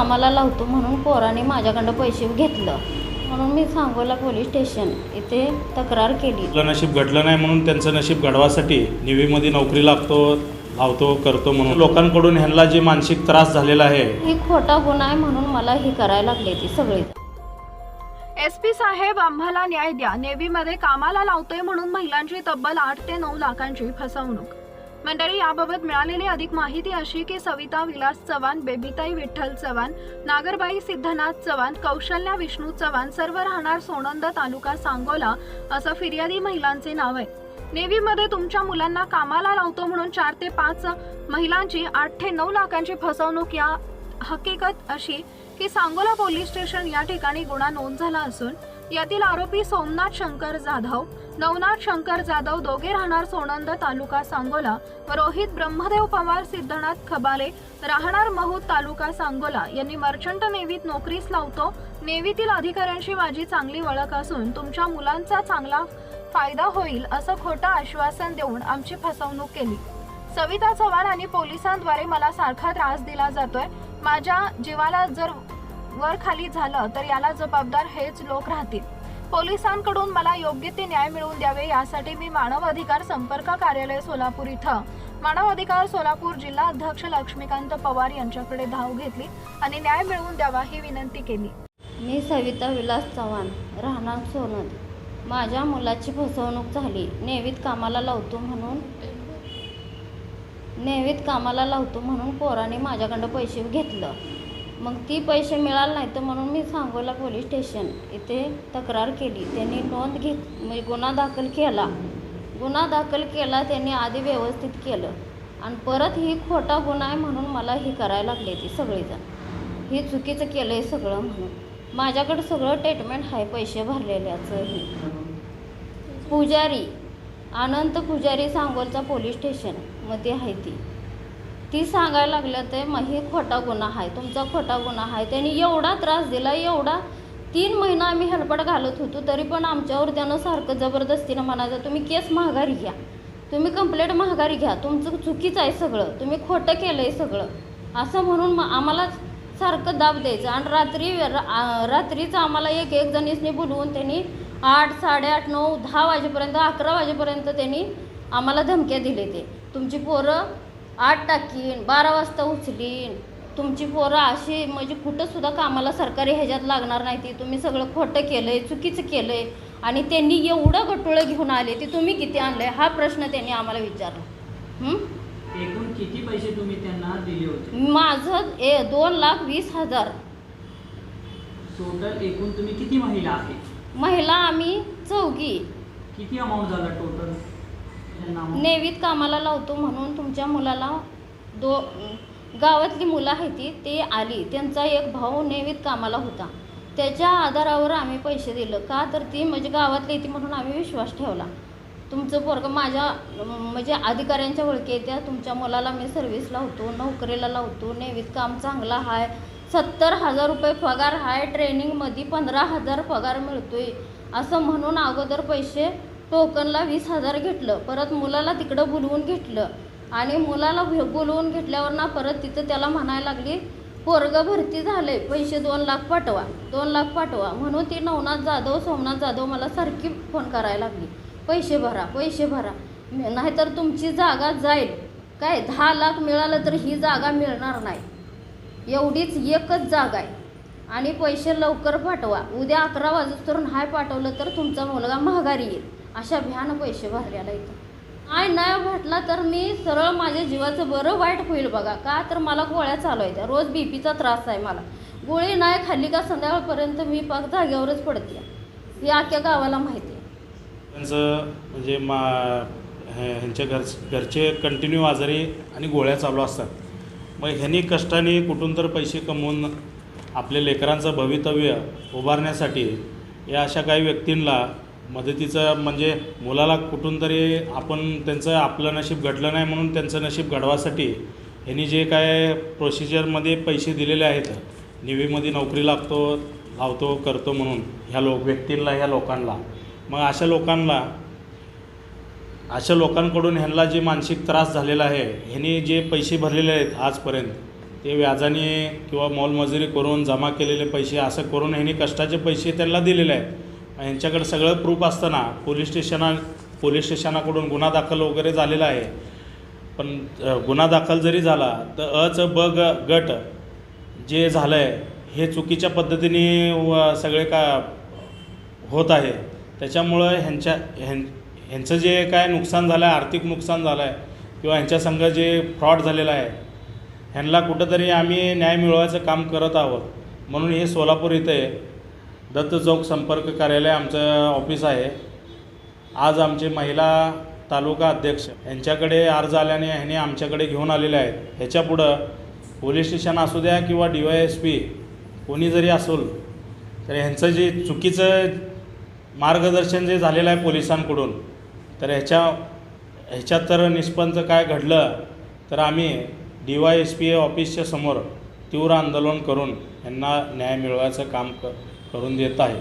कामाला लावतो म्हणून पोराने माझ्याकडं पैसे घेतलं. म्हणून मी सांगोला पोलीस स्टेशन इथे तक्रार केली. आपलं नशीब घडलं नाही म्हणून त्यांचं नशीब घडवासाठी निवीमध्ये नोकरी लागतो लावतो करतो म्हणून. लोकांकडून ह्यांना जे मानसिक त्रास झालेला आहे. ही खोटा गुन्हा आहे म्हणून मला ही करायला लागली ती सगळी. एस पी साहेब आम्हाला न्याय द्या. नेव्हीमध्ये कामाला लावतोय म्हणून महिलांची तब्बल आठ ते नऊ लाखांची फसवणूक. मंडळी याबाबत मिळालेली अधिक माहिती अशी की सविता विलास चव्हाण बेबीताई विठ्ठल चव्हाण नागरबाई सिद्धनाथ चव्हाण कौशल्या विष्णू चव्हाण सर्व राहणार सोनंद तालुका सांगोला असं फिर्यादी महिलांचे नाव आहे. नेव्हीमध्ये तुमच्या मुलांना कामाला लावतो म्हणून चार ते पाच महिलांची आठ ते नऊ लाखांची फसवणूक या हकीकत अशी की सांगोला पोलीस स्टेशन या ठिकाणी गुन्हा नोंद झाला असून यातील आरोपी सोमनाथ शंकर जाधव नवनाथ शंकर जाधव दोघे राहणार सोनंद तालुका सांगोला व रोहित ब्रह्मदेव पवार सिद्धनाथ खबाले राहणार महूद तालुका सांगोला. यांनी मर्चंट नेव्हीत नोकरीस लावतो. नेव्हीतील अधिकाऱ्यांशी माझी चांगली ओळख असून तुमच्या मुलांचा चांगला फायदा होईल असं खोटं आश्वासन देऊन आमची फसवणूक केली. सविता चव्हाण आणि पोलिसांद्वारे मला सारखा त्रास दिला जातोय. माझ्या जीवाला जर वर खाली झालं तर याला जबाबदार हेच लोक राहतील. पोलिसांकडून मला योग्य ते न्याय मिळवून द्यावे यासाठी मी मानव अधिकार संपर्क कार्यालय सोलापूर इथं. मानव अधिकार सोलापूर जिल्हा अध्यक्ष लक्ष्मीकांत पवार यांच्याकडे धाव घेतली आणि न्याय मिळवून द्यावा ही विनंती केली. मी सविता विलास चव्हाण राहणार सोनद. माझ्या मुलाची फसवणूक झाली. नेवीत कामाला लावतो म्हणून नेवीत कामाला लावतो म्हणून पोराने माझ्याकडं पैसे घेतलं. मग ती पैसे मिळाले नाही तर म्हणून मी सांगोला पोलीस स्टेशन इथे तक्रार केली. त्यांनी नोंद घेत म्हणजे गुन्हा दाखल केला. गुन्हा दाखल केला त्यांनी आधी व्यवस्थित केलं. आणि परत ही खोटा गुन्हा आहे म्हणून मला ही करायला लागली ती सगळीजण. हे चुकीचं केलं आहे सगळं म्हणून. माझ्याकडं सगळं ट्रीटमेंट आहे पैसे भरलेल्याचं हे पुजारी अनंत पुजारी सांगोलचा पोलीस स्टेशनमध्ये आहे ती. ती सांगायला लागलं ते मग हे खोटा गुन्हा आहे तुमचा खोटा गुन्हा आहे. त्यांनी एवढा त्रास दिला एवढा तीन महिना आम्ही हेलपट घालत होतो तरी पण आमच्यावर त्यानं सारखं जबरदस्तीनं म्हणायचं तुम्ही केस महागारी घ्या. तुम्ही कंप्लेंट महागारी घ्या. तुमचं चुकीचं आहे सगळं. तुम्ही खोटं केलं आहे सगळं. असं म्हणून मग आम्हाला सारखं दाब द्यायचं. आणि रात्री रा- रात्रीचं आम्हाला एक एक जणीसनी बोलवून त्यांनी आठ साडेआठ नऊ दहा वाजेपर्यंत अकरा वाजेपर्यंत त्यांनी आम्हाला धमक्या दिले ते. तुमची पोरं आठ टाकीन बारा वाजता उचलीन. तुमची पोरं अशी म्हणजे कुठंसुद्धा कामाला सरकारी ह्याच्यात लागणार नाही ती. तुम्ही सगळं खोटं केलं आहे चुकीचं केलं आहे आणि त्यांनी एवढं गटोळं घेऊन आले ते तुम्ही किती आणलं आहे हा प्रश्न त्यांनी आम्हाला विचारला? एकूण किती पैसे तुम्ही त्यांना दिले होते? माझं ए दोन लाख वीस हजार. टोटल एकूण तुम्ही किती महिला आहेत? महिला आम्ही चौघी. किती अमाऊंट झाला टोटल नेवीत कामाला लावतो म्हणून तुमच्या मुलाला दो गावातली मुलं आहे ती ते आली. त्यांचा एक भाऊ नेवीत कामाला होता. त्याच्या आधारावर आम्ही पैसे दिलं. का तर ती म्हणजे गावातली ती म्हणून आम्ही विश्वास ठेवला. तुमचं पोरगं माझ्या म्हणजे अधिकाऱ्यांच्या ओळखी येत्या. तुमच्या मुलाला मी सर्व्हिस लावतो नोकरीला लावतो. नेवीत काम चांगलं आहे सत्तर हजार रुपये पगार आहे ट्रेनिंगमध्ये पंधरा हजार पगार मिळतोय. असं म्हणून अगोदर पैसे टोकनला वीस हजार घेतलं. परत मुलाला तिकडं बोलवून घेतलं. आणि मुलाला बोलवून घेतल्यावर ना परत तिथं त्याला म्हणायला लागली पोरगं भरती झाले पैसे दोन लाख पाठवा दोन लाख पाठवा. म्हणून ती नवनाथ जाधव सोमनाथ जाधव मला सारखी फोन करायला लागली. पैसे भरा पैसे भरा. नाहीतर तुमची जागा जाईल. काय दहा लाख मिळालं तर ही जागा मिळणार नाही. एवढीच एकच जागा आहे. आणि पैसे लवकर पाठवा. उद्या अकरा वाजता नाही पाठवलं तर तुमचा मुलगा महागारी येईल. अशा भ्यानं पैसे भरलेला इथं. आणि नाही भेटला तर मी सरळ माझ्या जीवाचं बरं वाईट होईल बघा. का तर मला गोळ्या चालू आहेत रोज बी पीचा त्रास आहे मला. गोळी नाही खाल्ली का संध्याकाळपर्यंत मी पाक जागेवरच पडते. हे अख्ख्या गावाला माहिती आहे. त्यांचं म्हणजे मा हे- ह्यांच्या घर घरचे कंटिन्यू आजारी आणि गोळ्या चालू असतात. मग ह्यांनी कष्टाने कुठून तर पैसे कमवून आपल्या लेकरांचं भवितव्य उभारण्यासाठी या अशा काही व्यक्तींना मदतीचं म्हणजे मुलाला कुठून तरी आपण त्यांचं आपलं नशीब घडलं नाही म्हणून त्यांचं नशीब घडवासाठी ह्यांनी जे काय प्रोसिजरमध्ये पैसे दिलेले आहेत निवीमध्ये नोकरी लागतो लावतो करतो म्हणून ह्या लोक व्यक्तींना ह्या लोकांना. मग अशा लोकांना अशा लोकांकडून ह्यांना जे मानसिक त्रास झालेला आहे ह्यांनी जे पैसे भरलेले आहेत आजपर्यंत ते व्याजाने किंवा मोलमजुरी करून जमा केलेले पैसे असं करून ह्यांनी कष्टाचे पैसे त्यांना दिलेले आहेत. यांच्याकडे सगळं प्रूफ असताना पोलीस स्टेशना पोलीस स्टेशनाकडून गुन्हा दाखल वगैरे झालेला आहे. पण गुन्हा दाखल जरी झाला तर अच ब ग गट जे झालं आहे हे चुकीच्या पद्धतीने व सगळे का होत आहे. त्याच्यामुळं ह्यांच्या ह्यां ह्यांचं जे काय नुकसान झालं आहे आर्थिक नुकसान झालं आहे किंवा ह्यांच्या संघ जे फ्रॉड झालेला आहे ह्यांना कुठंतरी आम्ही न्याय मिळवायचं काम करत आहोत. म्हणून हे सोलापूर इथे दत्त चौक संपर्क कार्यालय आमचं ऑफिस आहे. आज आमचे महिला तालुका अध्यक्ष यांच्याकडे अर्ज आल्याने ह्याने आमच्याकडे घेऊन आलेले आहेत. ह्याच्यापुढं पोलीस स्टेशन असू द्या किंवा डी वाय एस पी कोणी जरी असेल तर ह्यांचं जे चुकीचं मार्गदर्शन जे झालेलं आहे पोलिसांकडून तर ह्याच्या ह्याच्यात तर निष्पंच काय घडलं तर आम्ही D Y S P A ऑफिसच्या समोर तीव्र आंदोलन करून यांना न्याय मिळवायचं काम क करून देत आहे.